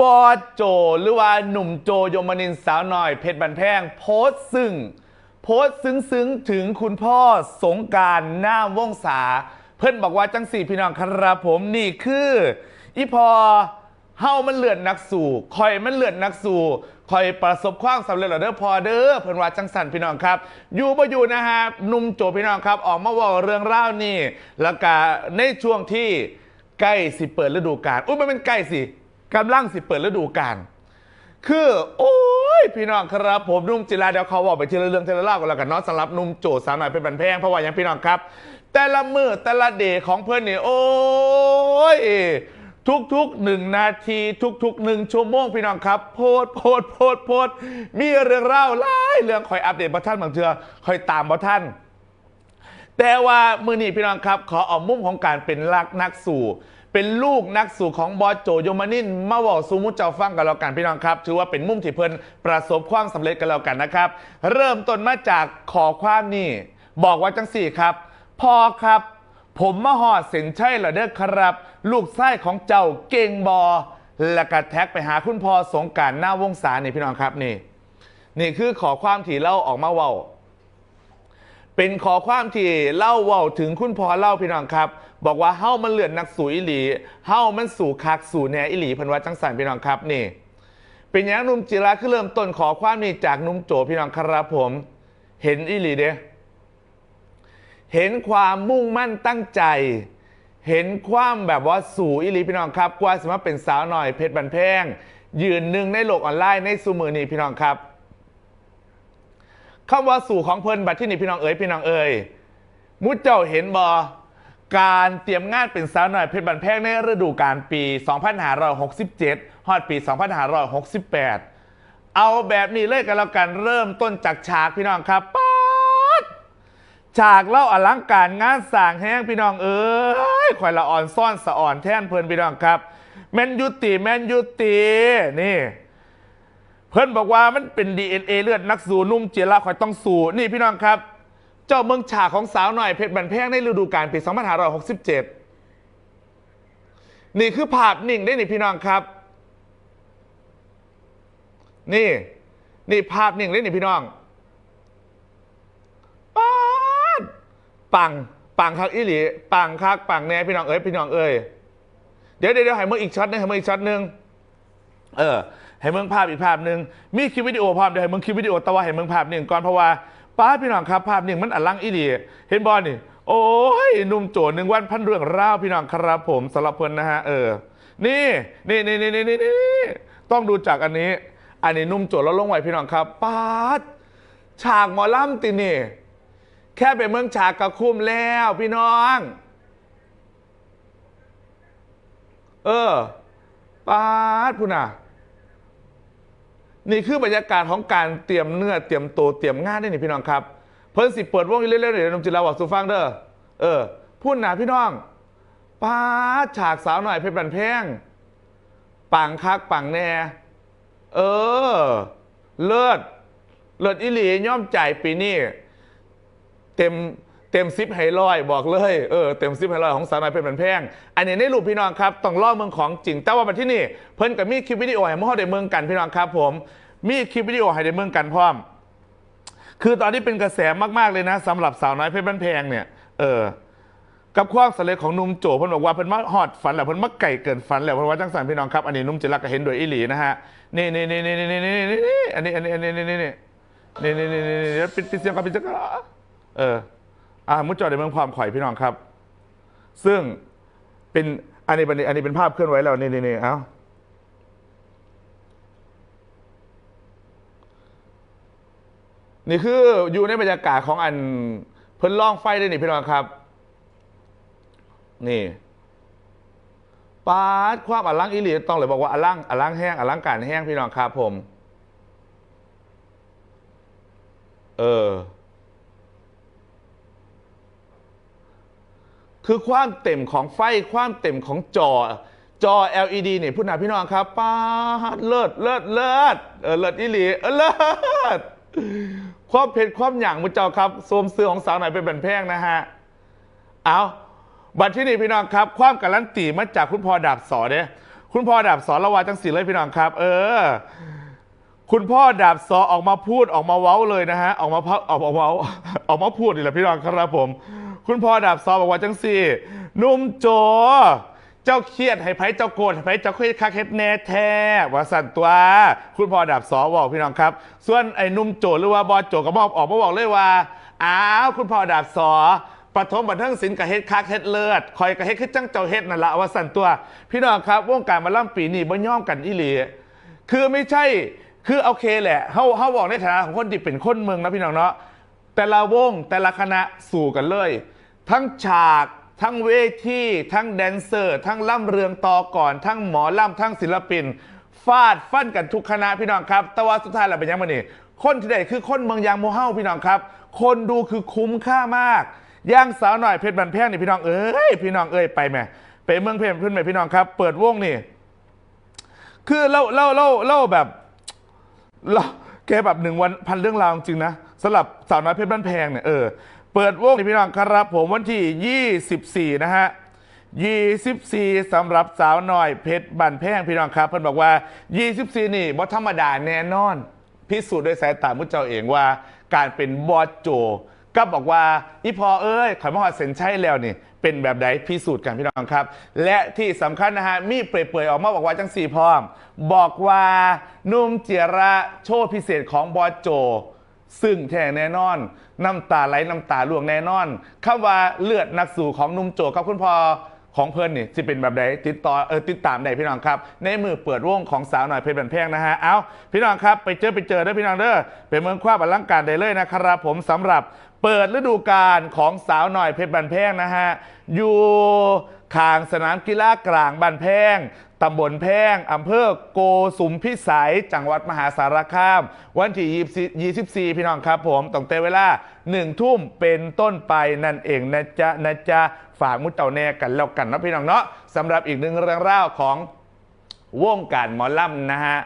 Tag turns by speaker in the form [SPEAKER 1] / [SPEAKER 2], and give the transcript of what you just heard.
[SPEAKER 1] บอสโจ หรือว่าหนุ่มโจยมนินสาวหน่อย เพชรบันแพง โพสต์ซึ่ง โพสต์ซึ้งถึงคุณพ่อสงการหน้าวงศาเพื่อนบอกว่าจังสี่พี่น้องครับผมนี่คือ อีพอเฮามันเลือดนักสู่คอยมันเลือดนักสู่คอยประสบความสำเร็จแล้วเด้อพอเด้อเพิ่นว่าจังสันพี่น้องครับ อยู่บ่อยู่นะฮะหนุ่มโจพี่น้องครับ ออกมาว่าเรื่องเล่าวนี่ แล้วก็ในช่วงที่ใกล้สิเปิดฤดูกาลอุ้ยมันเป็นใกล้สิ กำลังสิเปิดฤดูกาลคือ โอ้ย พี่น้องครับผมนุ่มจิราเดี๋ยวเขาบอกไปทีละเรื่องทีละเล่ากันแล้วกันเนาะสำหรับนุ่มโจสาวหน่อยเป็นบันแพงเพราะว่าอย่างพี่น้องครับ แต่ละมือแต่ละเดย์ของเพื่อนนี่โอ้ยทุกๆหนึ่งนาทีทุกๆหนึ่งชั่วโมงพี่น้องครับ โพดโพดโพดโพดมีเรื่องเล่าหลายเรื่องคอยอัปเดตบางท่านบางเทือคอยตามบางท่าน แต่ว่ามือนี้พี่น้องครับ ขอเอามุมของการเป็นรักนักสู่ เป็นลูกนักสู่ของบอสโจโยมานินมาบอกซูมุเจ้าฟังกันแล้วกันพี่น้องครับ ถือว่าเป็นมุมที่เพิ่นประสบความสำเร็จกันแล้วกันนะครับ เริ่มต้นมาจากขอความนี่ บอกว่าจังสี่ครับพ่อครับ ผมมาหอดเส้นใช่เหรอเด้อครับ ลูกไส้ของเจ้าเก่งบอแล้วก็แท็กไปหาคุณพ่อสงการหน้าวงศานี่พี่น้องครับนี่ นี่คือขอความที่เล่าออกมาเว้า เป็นขอความที่เล่าเว่าถึงคุณพ่อเล่าพี่น้องครับ บอกว่าเฮ้ามันเลือนนักสู่อิหลีเฮ้ามันสู่คักสู่แหนอิหลีพันวัจังสันพี่น้องครับนี่ เป็นอย่างนุ่มจิระคือเริ่มต้นขอความนี้จากนุ่มโจพี่น้องครับผม เห็นอิหลีเด้เห็นความมุ่งมั่นตั้งใจ เห็นความแบบว่าสู่อิหลีพี่น้องครับ กว่าสมมาเป็นสาวหน่อยเพชรบันแพงยืนหนึ่งในโลกออนไลน์ในซูมือนี่พี่น้องครับ คำว่าสู่ของเพิ่นบัดที่นี่พี่น้องเอ๋ยพี่น้องเอ๋ยมุดเจ้าเห็นบอการเตรียมงานเป็นสาวหน่อยเพชรบันแพงในฤดูกาลปี 2567 ฮอดปี 2568 เอาแบบนี้เลยกันแล้วกันเริ่มต้นจากฉากพี่น้องครับป๊าดฉากเล่าอลังการงานสร้างแห้งพี่น้องเอ๋ยข่อยละอ่อนซ่อนสะอ่อนแท่นเพลินพี่น้องครับ แมนยุติแมนยุตินี่ เพื่อนบอกว่ามันเป็น DNA เลือดนักสู่นุ่มเจระคอยต้องสู่นี่พี่น้องครับ เจ้าเมืองฉากของสาวหน่อยเพชรบันแพงในฤดูกาลปี2567 นี่คือภาพนิ่งได้นี่พี่น้องครับ นี่นี่ภาพนิ่งได้นี่พี่น้องป๊าดปังปังคักอีหลีปังคักปังแน่พี่น้องเอ้ยพี่น้องเอ้ยเดี๋ยวเดี๋ยวเดี๋ยวให้มึงอีกช็อตหนึงให้มึงอีกช็อตหนึง เออ ให้มึงภาพอีกภาพหนึ่งมีคลิปวิดีโอพร้อมเดี๋ยวให้มึงคลิปวิดีโอแต่ว่าให้มึงภาพหนึ่งก่อนเพราะว่าป้าพี่น้องครับภาพหนึ่งมันอลังอีดีเห็นบอลนี่โอ้ยหนุ่มโจหนึ่งวันพันเรื่องราวพี่น้องครับผมสำหรับเพิ่นนะฮะเออนี่นี่นี่นี่นี่นี่ต้องดูจากอันนี้ อันนี้นุ่มโจแล้วลงไหวพี่น้องครับป้าฉากหมอล่ำตินี่แค่เป็นเมืองฉากกระคุ้มแล้วพี่น้อง เออป้าดพูน่ะ นี่คือบรรยากาศของการเตรียมเนื้อเตรียมตัวเตรียมงานได้นี่พี่น้องครับ เพิ่นสิเปิดวงอยู่เรื่อยๆเดี๋ยวนมจิราบอกสูฟังเด้อเออพูดหนาพี่น้องป้าฉากสาวหน่อยเพชรบันแพงปังคักปังแน่เออ เลิศเลิศอิหลีย่อมใจปีนี้เต็ม เต็มซิปไฮลอยบอกเลยเออเต็มซิปไฮลอยของสาวน้อยเพชรมันแพงอันนี้ในรูปพี่น้องครับต้องล่อเมืองของจริง แต่ว่ามาที่นี่เพิ่นกับมีคลิปวิดีโอให้มอเข้ในเมืองกันพี่น้องครับผมมีคลิปวิดีโอให้ในเมืองกันพร้อม คือตอนนี้เป็นกระแสมากๆเลยนะ สำหรับสาวน้อยเพชรมันแพงเนี่ยเออกับความสำเร็จของนุ่มโจเพิ่นบอกว่าเพิ่นมาฮอดฝันแหละเพิ่นมาไก่เกินฝันแหละเพราะว่าจังสันพี่น้องครับอันนี้นุ่มจิรักก็เห็นโดยอิหลีนะฮะนี่นี่นี่นี่นี่นี่นี่อันนี้อันนี้อันนี้นี่นี่นี่นี่นี่นี่นี่ปิดปิดเสียงก่อนปิดเสียงก่อนเออ อ่ามุดจอในเมืองความข่อยพี่น้องครับ ซึ่งเป็นอันนี้เป็นอันนี้เป็นภาพเคลื่อนไหวแล้วนี่นี่นี่เอ้านี่คืออยู่ในบรรยากาศของอันเพิ่นล่องไฟได้นี่พี่น้องครับ นี่ปาดความอลังอิลีต้องเลยบอกว่าอลังอลังแห้งอลังการแห้งพี่น้องครับผม เออ คือความเต็มของไฟความเต็มของจอ จอ LED เนี่ยพูดหนาพี่น้องครับป้าเลิศเลิศเลิศเออเลิศอีหลีเออเลิศความเผ็ดความหยั่งมุจเจ้าครับโสมเสือของสาวไหนเป็นแผ่นแพงนะฮะเอาบัตรที่นี่พี่น้องครับ ความการันตีมาจากคุณพ่อดาบสอเนี่ยคุณคุณพ่อดาบสอนละวาจังสีเลยพี่น้องครับ เออ คุณพ่อดาบสอออกมาพูดออกมาเว้าเลยนะฮะออกมาพักออกมาเว้า ออกมาพูดนี่แหละพี่น้องครับผม คุณพ่อดาบสอบอกว่าจังสี่นุ่มโจ เจ้าเครียดให้ไผเจ้าโกรธให้ไผเจ้าเครียดคักเฮ็ดแน่แท้ว่าสั่นตัวคุณพ่อดาบสอบอกพี่น้องครับ ส่วนไอ้นุ่มโจหรือว่าบอโจก็บอกออกมาบอกเลยว่าอ้าวคุณพ่อดาบสอปฐมบันเทิงศิลป์กับเฮ็ดคักเฮ็ดเลิศคอยกับเฮ็ดคือจังเจ้าเฮ็ดนั่นละว่าสั่นตัว พี่น้องครับวงการมาล่ำปีนี้บ่ย่อมกันอีหลีคือไม่ใช่คือโอเคแหละเฮาเฮาบอกในฐานะของคนที่เป็นคนเมืองนะพี่น้องเนาะแต่ละวงแต่ละคณะสู่กันเลย ทั้งฉาก ทั้งเวทีทั้งแดนเซอร์ ทั้งล่ำเรืองตอก่อน ทั้งหมอล่ำทั้งศิลปิน ฟาดฟันกันทุกคณะพี่น้องครับ แต่ว่าสุดท้ายเราเป็นยังไงนี่คนที่ได้คือคนเมืองยางโมเฮาพี่น้องครับ คนดูคือคุ้มค่ามากย่างสาวหน่อยเพชรบันแพงนี่พี่น้องเอ้ยพี่น้องเอ้ยไปแม่ไปเมืองเพชรขึ้นไปพี่น้องครับ เปิดวงนี่คือเล่าเล่าเล่าเล่าแบบเราแกแบบหนึ่งวันพันเรื่องราวจริงนะสำหรับสาวน้อยเพชรบ้านแพงเนี่ยเออ เปิดวงนี่พี่น้องครับผมวันที่ 24 นะฮะ 24สำหรับสาวน้อยเพชรบ้านแพงพี่น้องครับเพิ่นบอกว่า 24 นี่บ่ธรรมดาแน่นอน พิสูจน์ด้วยสายตามุจเจ้าเองว่า การเป็นบอสโจ ก็บอกว่าอีพอเอ้ยขอยมาหอดเซ็นใช่แล้วนี่ เป็นแบบใดพิสูจน์กันพี่น้องครับ และที่สำคัญนะฮะ มีเปรยๆออกมาบอกว่าจังสี่พร้อม บอกว่านุ่มเจียระโชว์พิเศษของบอสโจ ซึ่งแท้แน่นอน น้ำตาไหลน้ำตาล่วงแน่นอนคำว่าเลือดนักสู่ของนุ่มโจกับคุณพ่อของเพื่อนนี่จะเป็นแบบใดติดต่อเออติดตามได้พี่น้องครับ ในมือเปิดวงของสาวหน่อยเพชรบันแพงนะฮะเอาพี่น้องครับไปเจอไปเจอได้อพี่น้องเด้อเป็นเมืองคว้าบัลลังการได้เลยนะครับผมสำหรับเปิดฤดูกาลของสาวหน่อยเพชรบันแพงนะฮะอยู่ข้างสนามกีฬากลางบันแพง ตำบลแพงอำเภอโกสุมพิสัย จังหวัดมหาสารคาม วันที่ 24 พี่น้องครับผมตั้งแต่เวลา 1 ทุ่มเป็นต้นไปนั่นเองนะจ๊ะนะจ๊ะฝากมุดเต่าแน่กันแล้วกันนะพี่น้องเนาะสำหรับอีกหนึ่งเรื่องเล่าวของวงการหมอลำนะฮะ